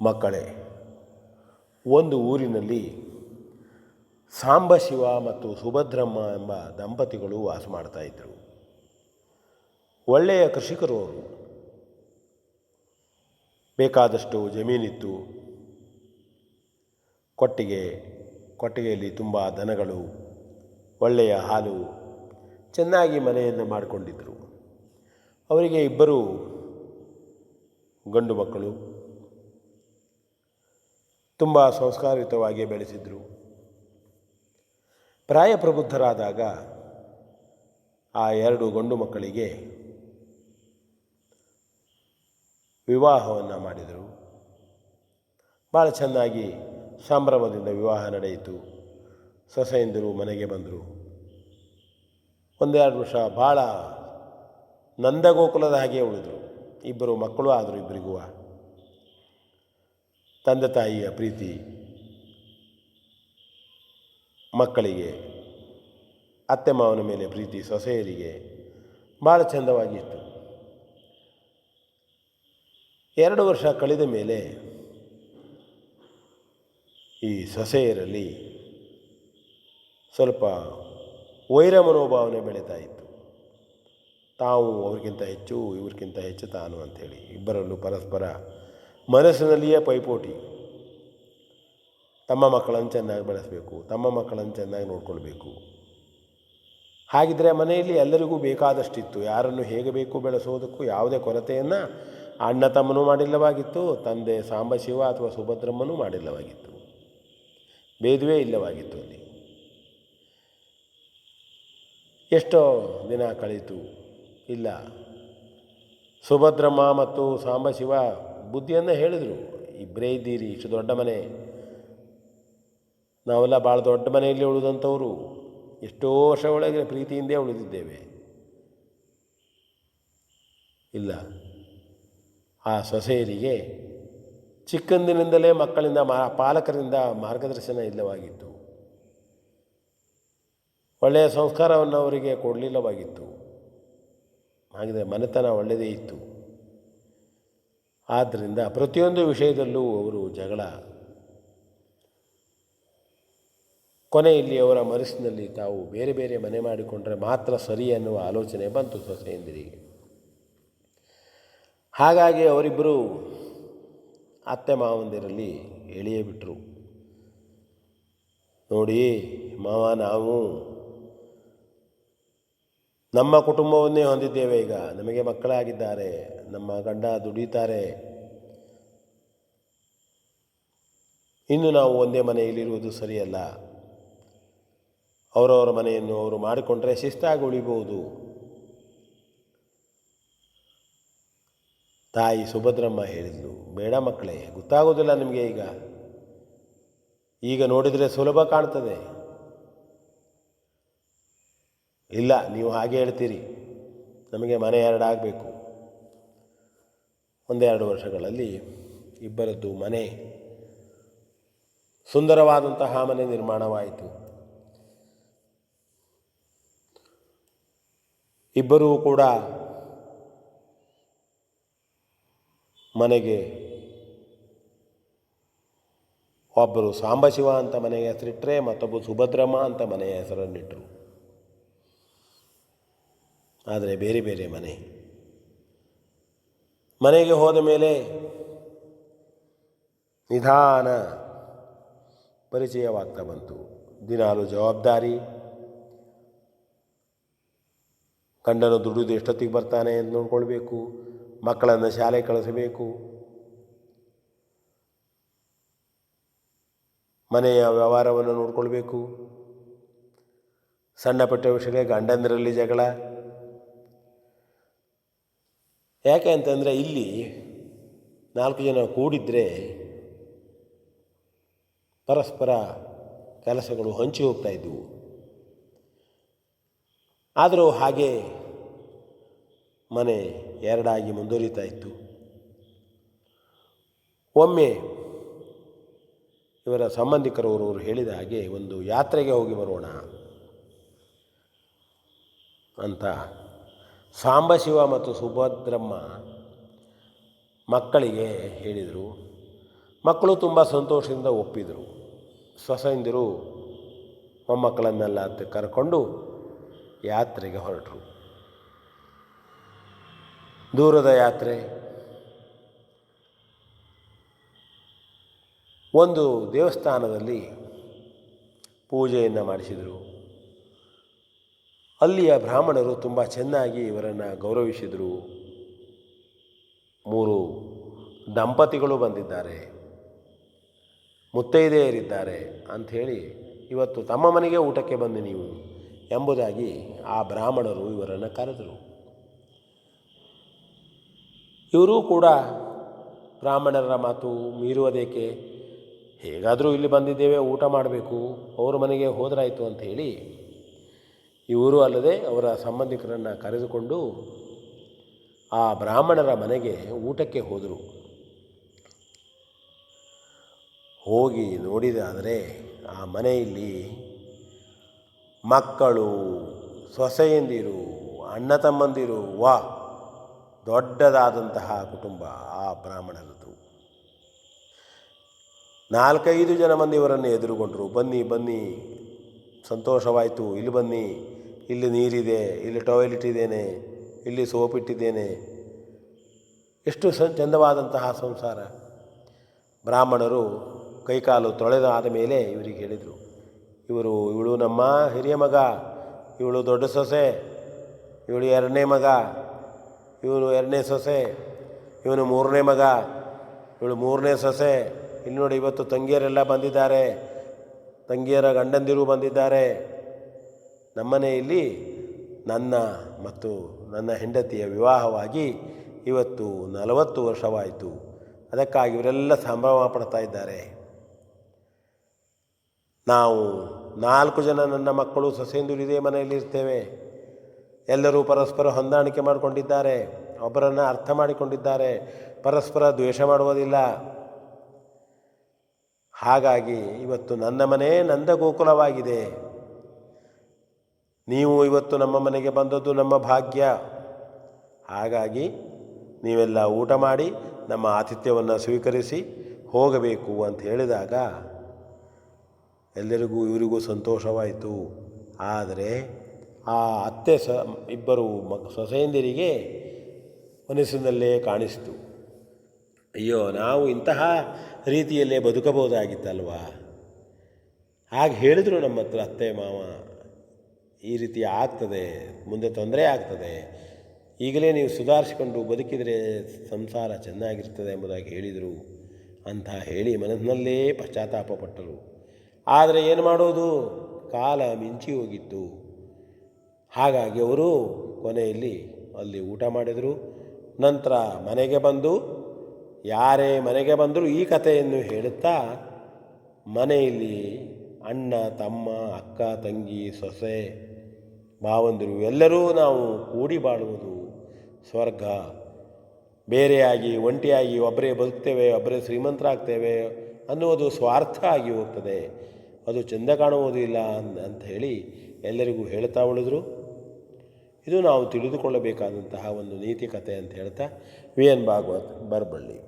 ಮಕ್ಕಳೇ, ಒಂದು ಊರಿನಲ್ಲಿ ಸಾಂಬಶಿವ ಮತ್ತು ಸುಭದ್ರಮ್ಮ ಎಂಬ ದಂಪತಿಗಳು ವಾಸ ಮಾಡ್ತಾ ಇದ್ದರು. ಒಳ್ಳೆಯ ಕೃಷಿಕರು ಅವರು. ಬೇಕಾದಷ್ಟು ಜಮೀನಿತ್ತು. ಕೊಟ್ಟಿಗೆ, ಕೊಟ್ಟಿಗೆಯಲ್ಲಿ ತುಂಬ ದನಗಳು, ಒಳ್ಳೆಯ ಹಾಲು, ಚೆನ್ನಾಗಿ ಮನೆಯನ್ನು ಮಾಡಿಕೊಂಡಿದ್ದರು. ಅವರಿಗೆ ಇಬ್ಬರು ಗಂಡು ಮಕ್ಕಳು. ತುಂಬ ಸಂಸ್ಕಾರಯುತವಾಗಿ ಬೆಳೆಸಿದರು. ಪ್ರಾಯಪ್ರಬುದ್ಧರಾದಾಗ ಆ ಎರಡು ಗಂಡು ಮಕ್ಕಳಿಗೆ ವಿವಾಹವನ್ನು ಮಾಡಿದರು. ಭಾಳ ಚೆನ್ನಾಗಿ ಸಂಭ್ರಮದಿಂದ ವಿವಾಹ ನಡೆಯಿತು. ಸೊಸೆಯಿಂದರು ಮನೆಗೆ ಬಂದರು. ಒಂದೆರಡು ವರ್ಷ ಭಾಳ ನಂದಗೋಕುಲದ ಹಾಗೆ ಉಳಿದರು. ಇಬ್ಬರು ಮಕ್ಕಳು ಆದರು ಇಬ್ಬರಿಗೂ. ತಂದೆ ತಾಯಿಯ ಪ್ರೀತಿ ಮಕ್ಕಳಿಗೆ, ಅತ್ತೆ ಮಾವನ ಮೇಲೆ ಪ್ರೀತಿ ಸೊಸೆಯರಿಗೆ ಭಾಳ ಚಂದವಾಗಿತ್ತು ಎರಡು ವರ್ಷ ಕಳೆದ ಮೇಲೆ ಈ ಸೊಸೆಯರಲ್ಲಿ ಸ್ವಲ್ಪ ವೈರ ಮನೋಭಾವನೆ ಬೆಳೀತಾ ಇತ್ತು. ತಾವು ಅವ್ರಿಗಿಂತ ಹೆಚ್ಚು, ಇವ್ರಿಗಿಂತ ಹೆಚ್ಚು ತಾನು ಅಂಥೇಳಿ ಇಬ್ಬರಲ್ಲೂ ಪರಸ್ಪರ ಮನಸ್ಸಿನಲ್ಲಿಯೇ ಪೈಪೋಟಿ. ತಮ್ಮ ಮಕ್ಕಳನ್ನು ಚೆನ್ನಾಗಿ ಬೆಳೆಸಬೇಕು, ತಮ್ಮ ಮಕ್ಕಳನ್ನು ಚೆನ್ನಾಗಿ ನೋಡ್ಕೊಳ್ಬೇಕು. ಹಾಗಿದ್ದರೆ ಮನೆಯಲ್ಲಿ ಎಲ್ಲರಿಗೂ ಬೇಕಾದಷ್ಟಿತ್ತು. ಯಾರನ್ನು ಹೇಗೆ ಬೇಕು ಬೆಳೆಸೋದಕ್ಕೂ ಯಾವುದೇ ಕೊರತೆಯನ್ನು ಅಣ್ಣ ತಮ್ಮನೂ ಮಾಡಿಲ್ಲವಾಗಿತ್ತು, ತಂದೆ ಸಾಂಬಶಿವ ಅಥವಾ ಸುಭದ್ರಮ್ಮನೂ ಮಾಡಿಲ್ಲವಾಗಿತ್ತು. ಭೇದವೇ ಇಲ್ಲವಾಗಿತ್ತು ಅಲ್ಲಿ. ಎಷ್ಟೋ ದಿನ ಕಳೀತು. ಇಲ್ಲ. ಸುಭದ್ರಮ್ಮ ಮತ್ತು ಸಾಂಬಶಿವ ಬುದ್ಧಿಯನ್ನು ಹೇಳಿದರು ಇಬ್ಬರೇ ಇದ್ದೀರಿ, ಇಷ್ಟು ದೊಡ್ಡ ಮನೆ. ನಾವೆಲ್ಲ ಭಾಳ ದೊಡ್ಡ ಮನೆಯಲ್ಲಿ ಉಳಿದಂಥವರು. ಎಷ್ಟೋ ವರ್ಷ ಒಳಗೆ ಪ್ರೀತಿಯಿಂದೇ ಉಳಿದಿದ್ದೇವೆ. ಇಲ್ಲ, ಆ ಸೊಸೆಯರಿಗೆ ಚಿಕ್ಕಂದಿನಿಂದಲೇ ಮಕ್ಕಳಿಂದ ಮಾ, ಪಾಲಕರಿಂದ ಮಾರ್ಗದರ್ಶನ ಇಲ್ಲವಾಗಿತ್ತು. ಒಳ್ಳೆಯ ಸಂಸ್ಕಾರವನ್ನು ಅವರಿಗೆ ಕೊಡಲಿಲ್ಲವಾಗಿತ್ತು. ಹಾಗಿದ್ರೆ ಮನೆತನ ಒಳ್ಳೆಯದೇ ಇತ್ತು. ಆದ್ದರಿಂದ ಪ್ರತಿಯೊಂದು ವಿಷಯದಲ್ಲೂ ಅವರು ಜಗಳ. ಕೊನೆಯಲ್ಲಿ ಅವರ ಮನಸ್ಸಿನಲ್ಲಿ ತಾವು ಬೇರೆ ಬೇರೆ ಮನೆ ಮಾಡಿಕೊಂಡ್ರೆ ಮಾತ್ರ ಸರಿ ಅನ್ನುವ ಆಲೋಚನೆ ಬಂತು ಸೊಸೆಯಂದಿರಿಗೆ ಹಾಗಾಗಿ ಅವರಿಬ್ಬರು ಅತ್ತೆ ಮಾವಂದಿರಲ್ಲಿ ಎಳೆಯೇ ಬಿಟ್ಟರು ನೋಡಿ ಮಾವ, ನಾವು ನಮ್ಮ ಕುಟುಂಬವನ್ನೇ ಹೊಂದಿದ್ದೇವೆ ಈಗ. ನಮಗೆ ಮಕ್ಕಳಾಗಿದ್ದಾರೆ ನಮ್ಮ ಗಂಡ ದುಡಿತಾರೆ. ಇನ್ನು ನಾವು ಒಂದೇ ಮನೆಯಲ್ಲಿರುವುದು ಸರಿಯಲ್ಲ. ಅವರವರ ಮನೆಯನ್ನು ಅವರು ಮಾಡಿಕೊಂಡ್ರೆ ಶಿಸ್ತಾಗಿ ಉಳಿಬಹುದು. ತಾಯಿ ಸುಭದ್ರಮ್ಮ ಹೇಳಿದ್ಲು, ಬೇಡ ಮಕ್ಕಳೇ ಗೊತ್ತಾಗೋದಿಲ್ಲ ನಿಮಗೆ ಈಗ. ಈಗ ನೋಡಿದರೆ ಸುಲಭ ಕಾಣ್ತದೆ. ಇಲ್ಲ, ನೀವು ಹಾಗೆ ಹೇಳ್ತೀರಿ. ನಮಗೆ ಮನೆ ಎರಡಾಗಬೇಕು. ಒಂದೆರಡು ವರ್ಷಗಳಲ್ಲಿ ಇಬ್ಬರದ್ದು ಮನೆ ಸುಂದರವಾದಂತಹ ಮನೆ ನಿರ್ಮಾಣವಾಯಿತು. ಇಬ್ಬರೂ ಕೂಡ ಮನೆಗೆ ಒಬ್ಬರು ಸಾಂಬಶಿವ ಅಂತ ಮನೆಗೆ ಹೆಸರಿಟ್ಟರೆ ಮತ್ತೊಬ್ಬರು ಸುಭದ್ರಮ್ಮ ಅಂತ ಮನೆಯ ಹೆಸರನ್ನಿಟ್ಟರು ಆದರೆ ಬೇರೆ ಬೇರೆ ಮನೆ. ಮನೆಗೆ ಹೋದ ಮೇಲೆ ನಿಧಾನ ಪರಿಚಯವಾಗ್ತಾ ಬಂತು. ದಿನಾಲು ಜವಾಬ್ದಾರಿ. ಗಂಡನು ದುಡಿದು ಎಷ್ಟೊತ್ತಿಗೆ ಬರ್ತಾನೆ ಅಂತ ನೋಡ್ಕೊಳ್ಬೇಕು. ಮಕ್ಕಳನ್ನು ಶಾಲೆ ಕಳಿಸಬೇಕು. ಮನೆಯ ವ್ಯವಹಾರವನ್ನು ನೋಡ್ಕೊಳ್ಬೇಕು. ಸಣ್ಣ ಪುಟ್ಟ ವಿಷಯಕ್ಕೆ ಗಂಡಂದರಲ್ಲಿ ಜಗಳ. ಯಾಕೆ ಅಂತಂದರೆ ಇಲ್ಲಿ ನಾಲ್ಕು ಜನ ಕೂಡಿದರೆ ಪರಸ್ಪರ ಕೆಲಸಗಳು ಹಂಚಿ ಹೋಗ್ತಾ ಇದ್ದವು ಆದರೂ ಹಾಗೆ ಮನೆ ಎರಡಾಗಿ ಮುಂದುವರಿತಾ ಇತ್ತು. ಒಮ್ಮೆ ಇವರ ಸಂಬಂಧಿಕರವರು ಹೇಳಿದ ಹಾಗೆ ಒಂದು ಯಾತ್ರೆಗೆ ಹೋಗಿ ಬರೋಣ ಅಂತ ಸಾಂಬಶಿವ ಮತ್ತು ಸುಭದ್ರಮ್ಮ ಮಕ್ಕಳಿಗೆ ಹೇಳಿದರು. ಮಕ್ಕಳು ತುಂಬ ಸಂತೋಷದಿಂದ ಒಪ್ಪಿದರು. ಸೊಸೆಯಂದಿರು ಮೊಮ್ಮಕ್ಕಳನ್ನೆಲ್ಲ ಕರ್ಕೊಂಡು ಯಾತ್ರೆಗೆ ಹೊರಟರು. ದೂರದ ಯಾತ್ರೆ. ಒಂದು ದೇವಸ್ಥಾನದಲ್ಲಿ ಪೂಜೆಯನ್ನು ಮಾಡಿಸಿದರು. ಅಲ್ಲಿಯ ಬ್ರಾಹ್ಮಣರು ತುಂಬ ಚೆನ್ನಾಗಿ ಇವರನ್ನು ಗೌರವಿಸಿದರು. ಮೂರು ದಂಪತಿಗಳು ಬಂದಿದ್ದಾರೆ. ಮುತ್ತೈದೆಯರಿದ್ದಾರೆ ಅಂಥೇಳಿ ಇವತ್ತು ತಮ್ಮ ಮನೆಗೆ ಊಟಕ್ಕೆ ಬಂದು ನೀವು ಎಂಬುದಾಗಿ ಆ ಬ್ರಾಹ್ಮಣರು ಇವರನ್ನು ಕರೆದರು. ಇವರೂ ಕೂಡ ಬ್ರಾಹ್ಮಣರ ಮಾತು ಮೀರುವುದೇಕೆ? ಹೇಗಾದರೂ ಇಲ್ಲಿ ಬಂದಿದ್ದೇವೆ, ಊಟ ಮಾಡಬೇಕು, ಅವರ ಮನೆಗೆ ಹೋದ್ರಾಯಿತು ಅಂತ ಹೇಳಿ ಇವರು ಅಲ್ಲದೆ ಅವರ ಸಂಬಂಧಿಕರನ್ನು ಕರೆದುಕೊಂಡು ಆ ಬ್ರಾಹ್ಮಣರ ಮನೆಗೆ ಊಟಕ್ಕೆ ಹೋದರು. ಹೋಗಿ ನೋಡಿದಾದರೆ ಆ ಮನೆಯಲ್ಲಿ ಮಕ್ಕಳು, ಸೊಸೆಯಂದಿರು, ಅಣ್ಣ ತಮ್ಮಂದಿರು, ವಾ, ದೊಡ್ಡದಾದಂತಹ ಕುಟುಂಬ ಆ ಬ್ರಾಹ್ಮಣರದ್ದು. ನಾಲ್ಕೈದು ಜನ ಮಂದಿ ಇವರನ್ನು ಎದುರುಗೊಂಡರು. ಬನ್ನಿ ಬನ್ನಿ ಸಂತೋಷವಾಯಿತು. ಇಲ್ಲಿ ಬನ್ನಿ. ಇಲ್ಲಿ ನೀರಿದೆ. ಇಲ್ಲಿ ಟಾಯ್ಲೆಟ್ ಇದ್ದೇನೆ ಇಲ್ಲಿ ಸೋಪ್ ಇಟ್ಟಿದ್ದೇನೆ. ಎಷ್ಟು ಸ, ಚಂದವಾದಂತಹ ಸಂಸಾರ. ಬ್ರಾಹ್ಮಣರು ಕೈಕಾಲು ತೊಳೆದಾದ ಮೇಲೆ ಇವರಿಗೆ ಹೇಳಿದರು. ಇವರು, ಇವಳು ನಮ್ಮ ಹಿರಿಯ ಮಗ. ಇವಳು ದೊಡ್ಡ ಸೊಸೆ. ಇವಳು ಎರಡನೇ ಮಗ. ಇವನು ಎರಡನೇ ಸೊಸೆ. ಇವನು ಮೂರನೇ ಮಗ. ಇವಳು ಮೂರನೇ ಸೊಸೆ. ಇಲ್ಲಿ ನೋಡಿ, ಇವತ್ತು ತಂಗಿಯರೆಲ್ಲ ಬಂದಿದ್ದಾರೆ. ತಂಗಿಯರ ಗಂಡಂದಿರು ಬಂದಿದ್ದಾರೆ. ನಮ್ಮನೆಯಲ್ಲಿ ನನ್ನ ಮತ್ತು ನನ್ನ ಹೆಂಡತಿಯ ವಿವಾಹವಾಗಿ ಇವತ್ತು ನಲವತ್ತು ವರ್ಷವಾಯಿತು. ಅದಕ್ಕಾಗಿ ಇವರೆಲ್ಲ ಸಂಭ್ರಮ ಪಡ್ತಾ ಇದ್ದಾರೆ. ನಾವು ನಾಲ್ಕು ಜನ ನನ್ನ ಮಕ್ಕಳು ಸೊಸೆಂದಿರು ಇದೇ ಮನೆಯಲ್ಲಿ ಇರ್ತೇವೆ. ಎಲ್ಲರೂ ಪರಸ್ಪರ ಹೊಂದಾಣಿಕೆ ಮಾಡಿಕೊಂಡಿದ್ದಾರೆ. ಒಬ್ಬರನ್ನು ಅರ್ಥ ಮಾಡಿಕೊಂಡಿದ್ದಾರೆ. ಪರಸ್ಪರ ದ್ವೇಷ ಮಾಡುವುದಿಲ್ಲ. ಹಾಗಾಗಿ ಇವತ್ತು ನನ್ನ ಮನೆ ನಂದ ಗೋಕುಲವಾಗಿದೆ ನೀವು ಇವತ್ತು ನಮ್ಮ ಮನೆಗೆ ಬಂದದ್ದು ನಮ್ಮ ಭಾಗ್ಯ. ಹಾಗಾಗಿ ನೀವೆಲ್ಲ ಊಟ ಮಾಡಿ ನಮ್ಮ ಆತಿಥ್ಯವನ್ನು ಸ್ವೀಕರಿಸಿ ಹೋಗಬೇಕು ಅಂತ ಹೇಳಿದಾಗ ಎಲ್ಲರಿಗೂ ಇವರಿಗೂ ಸಂತೋಷವಾಯಿತು. ಆದರೆ ಆ ಅತ್ತೆ ಸ, ಇಬ್ಬರು ಮಗ ಸೊಸೆಯಂದಿರಿಗೆ ಮನಸ್ಸಿನಲ್ಲೇ ಕಾಣಿಸಿತು. ಅಯ್ಯೋ, ನಾವು ಇಂತಹ ರೀತಿಯಲ್ಲೇ ಬದುಕಬಹುದಾಗಿತ್ತಲ್ವಾ? ಹಾಗೆ ಹೇಳಿದರು ನಮ್ಮ ಹತ್ರ, ಅತ್ತೆ, ಮಾವ, ಈ ರೀತಿ ಆಗ್ತದೆ, ಮುಂದೆ ತೊಂದರೆ ಆಗ್ತದೆ. ಈಗಲೇ ನೀವು ಸುಧಾರಿಸಿಕೊಂಡು ಬದುಕಿದರೆ ಸಂಸಾರ ಚೆನ್ನಾಗಿರ್ತದೆ ಎಂಬುದಾಗಿ ಹೇಳಿದರು ಅಂತ ಹೇಳಿ ಮನಸ್ಸಿನಲ್ಲೇ ಪಶ್ಚಾತ್ತಾಪ ಪಟ್ಟರು. ಆದರೆ ಏನು ಮಾಡೋದು? ಕಾಲ ಮಿಂಚಿ ಹೋಗಿತ್ತು. ಹಾಗಾಗಿ ಅವರು ಕೊನೆಯಲ್ಲಿ ಅಲ್ಲಿ ಊಟ ಮಾಡಿದರು. ನಂತರ ಮನೆಗೆ ಬಂದು ಯಾರೇ ಮನೆಗೆ ಬಂದರೂ ಈ ಕಥೆಯನ್ನು ಹೇಳುತ್ತಾ, ಮನೆಯಲ್ಲಿ ಅಣ್ಣ, ತಮ್ಮ, ಅಕ್ಕ, ತಂಗಿ, ಸೊಸೆ ಭಾವಂದಿರು ಎಲ್ಲರೂ ನಾವು ಕೂಡಿ ಬಾಳುವುದು ಸ್ವರ್ಗ. ಬೇರೆಯಾಗಿ, ಒಂಟಿಯಾಗಿ ಒಬ್ಬರೇ ಬದುಕ್ತೇವೆ, ಒಬ್ಬರೇ ಶ್ರೀಮಂತರಾಗ್ತೇವೆ ಅನ್ನುವುದು ಸ್ವಾರ್ಥ ಆಗಿ ಹೋಗ್ತದೆ. ಅದು ಚೆಂದ ಕಾಣುವುದಿಲ್ಲ ಅನ್- ಅಂತ ಹೇಳಿ ಎಲ್ಲರಿಗೂ ಹೇಳ್ತಾ ಉಳಿದ್ರು. ಇದು ನಾವು ತಿಳಿದುಕೊಳ್ಳಬೇಕಾದಂತಹ ಒಂದು ನೀತಿ ಕಥೆ ಅಂತ ಹೇಳ್ತಾ, ವಿ ಎನ್ ಭಾಗವತ್, ಬರಬಳ್ಳಿ.